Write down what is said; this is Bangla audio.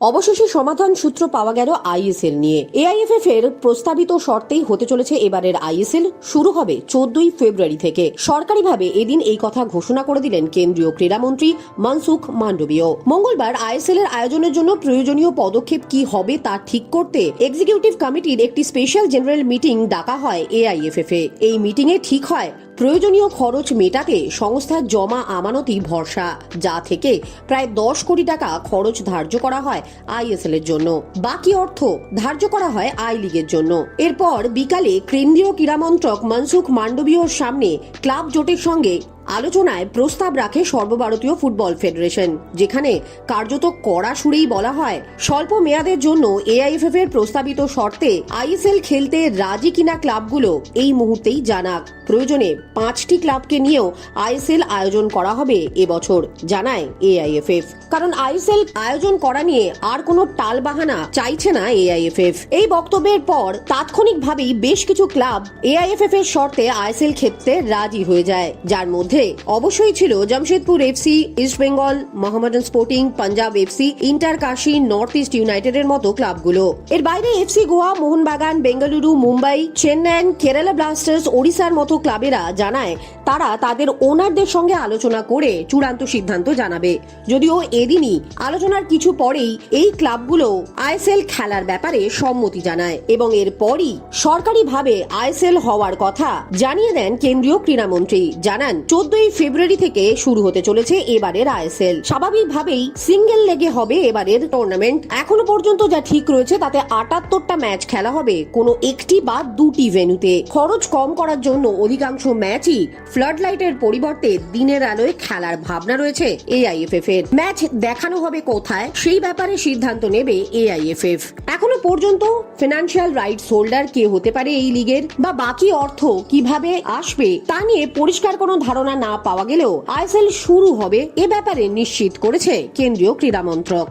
অবশেষে সমাধান সূত্র পাওয়া গেল আইএসএল নিয়ে। এআইএফএফ এর প্রস্তাবিত শর্তেই হতে চলেছে এবারের আইএসএল। শুরু হবে চোদ্দই ফেব্রুয়ারি থেকে। সরকারিভাবে এদিন এই কথা ঘোষণা করে দিলেন কেন্দ্রীয় ক্রীড়ামন্ত্রী মনসুখ মান্ডবীয়। মঙ্গলবার আইএসএল এর আয়োজনের জন্য প্রয়োজনীয় পদক্ষেপ কি হবে তা ঠিক করতে এক্সিকিউটিভ কমিটির একটি স্পেশাল জেনারেল মিটিং ডাকা হয় এআইএফএফ। এ এই মিটিংয়ে ঠিক হয় প্রয়োজনীয় খরচ মেটাতে সংস্থার জমা আমানতি ভরসা, যা থেকে প্রায় দশ কোটি টাকা খরচ ধার্য করা হয় আইএসএল এর জন্য। বাকি অর্থ ধার্য করা হয় আই লিগের জন্য। এরপর বিকালে কেন্দ্রীয় ক্রীড়ামন্ত্রক মনসুখ মান্ডবীয়র সামনে ক্লাব জোটের সঙ্গে আলোচনায় প্রস্তাব রাখে সর্বভারতীয় ফুটবল ফেডারেশন, যেখানে কার্যত কড়া সুরেই বলা হয়, স্বল্প মেয়াদের জন্য এআইএফএফ এর প্রস্তাবিত শর্তে আইএসএল খেলতে রাজি কিনা ক্লাবগুলো এই মুহূর্তেই জানাক। প্রয়োজনে পাঁচটি ক্লাবকে নিয়েও আইএসএল আয়োজন করা হবে এবছর, জানায় এআইএফএফ। কারণ আইএসএল আয়োজন করা নিয়ে আর কোনো টালবাহানা চাইছে না এআইএফএফ। এই বক্তব্যের পর তাৎক্ষণিকভাবেই বেশ কিছু ক্লাব এআইএফএফ এর শর্তে আইএসএল খেলতে রাজি হয়ে যায়, যার মধ্যে অবশ্যই ছিল Jamshedpur FC, east Bengal, Mohammedan sporting, Punjab FC, inter Kashi, north east ইউনাইটেডের মতো ক্লাবগুলো। এর বাইরে এফসি গোয়া, মোহনবাগান, বেঙ্গালুরু, মুম্বাই, চেন্নাই, কেরালা ব্লাস্টার্স, ওড়িশার মতো ক্লাবেরা জানায় তারা তাদের ওনারদের সঙ্গে আলোচনা করে চূড়ান্ত সিদ্ধান্ত জানাবে। যদিও এদিনই আলোচনার কিছু পরেই এই ক্লাবগুলো আইএসএল খেলার ব্যাপারে সম্মতি জানায় এবং এরপরই সরকারিভাবে আইএসএল হওয়ার কথা জানিয়ে দেন কেন্দ্রীয় ক্রীড়ামন্ত্রী। জানান চোদ্দই ফেব্রুয়ারি থেকে শুরু হতে চলেছে এবারের আইএসএল। স্বাভাবিকভাবেই সিঙ্গেল লেগে হবে এবারের টুর্নামেন্ট এখনও পর্যন্ত যা ঠিক রয়েছে, তাতে আটাত্তরটা ম্যাচ খেলা হবে, কোনো একটি বা দুটি ভেন্যুতে খরচ কম করার জন্য অধিকাংশ ম্যাচই ফ্লাড লাইটের পরিবর্তে দিনের আলোয় খেলার ভাবনা রয়েছে এআইএফএফ এর। ম্যাচ দেখানো হবে কোথায়, সেই ব্যাপারে সিদ্ধান্ত নেবে এআইএফএফ এখনও পর্যন্ত ফিনান্সিয়াল রাইটস হোল্ডার কে হতে পারে এই লিগের, বা বাকি অর্থ কীভাবে আসবে, তা নিয়ে পরিষ্কার কোনো ধারণা না পাওয়া গেলেও আইএসএল শুরু হবে এ ব্যাপারে নিশ্চিত করেছে কেন্দ্রীয় ক্রীড়া মন্ত্রক।